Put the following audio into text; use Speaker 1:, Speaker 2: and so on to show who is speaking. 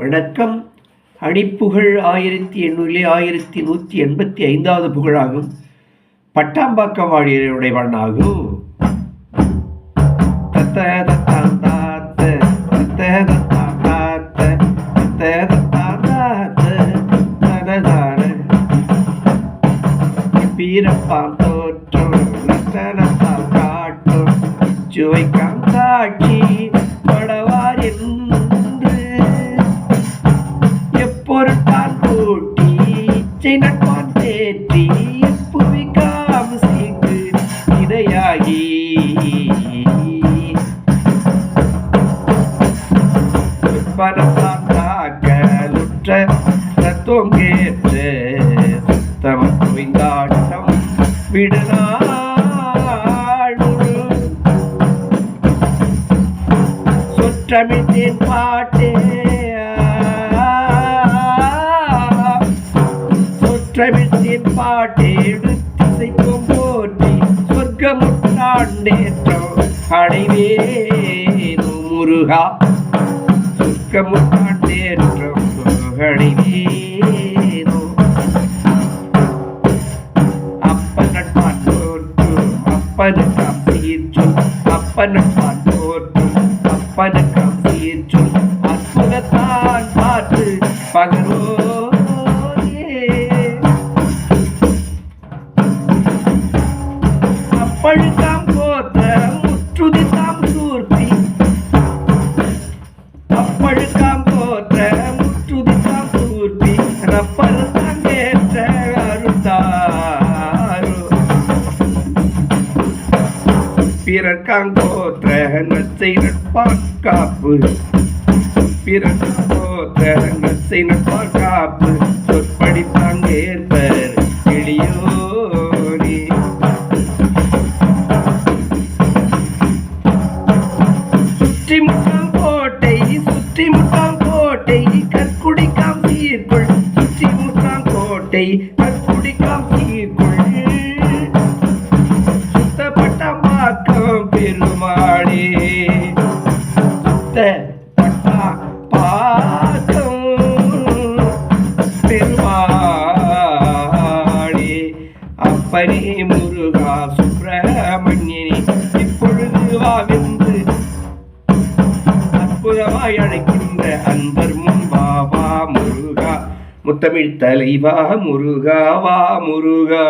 Speaker 1: வணக்கம். அணிப்புகழ் ஆயிரத்தி எண்ணூறிலே ஆயிரத்தி நூற்றி எண்பத்தி ஐந்தாவது புகழாகும். பட்டாம்பாக்கம் வாழியருடைய பண்ணாகும் தத்த தோற்றம் காட்டும் தத்த காட்சி பரத்தான் தாக்கலுற்ற தத்துவம் கேற்ற சுத்தம் குவிந்தாட்டம் விடுநாள் சுற்றமிட்டின் பாட்டே. சுற்றமிட்டின் பாட்டே எடுத்திசைக்கும் போற்றி சொர்க்கமுட்டாண்டேற்றம் அடைவேனு முருகா. சொர்க்கமுட்டாண்டேற்றம் அடைவேனு அப்பனட்பான் தோற்றும் அப்பனுக்காம் சீர்ச்சும் அப்பனட்பான் தோற்றும் அப்பனுக்காம் சீர்ச்சும் அற்புதத்தான் பார்த்து பகரோ அப்பழுக்காம் பிறர்காங்கோற்ற நச்சை நட்பான் காப்பு நச்சை சொற்படித்தான் ஏற்பர் எளியோனே. சுற்றி முட்டாம் அப்பனே முருகா சுப்பிரமணியனே இப்பொழுது வாவென்று அற்புதமாய் அழைக்கின்ற அன்பர் முன் வா முருகா. முத்தமிழ் தலைவா முருகா வா முருகா.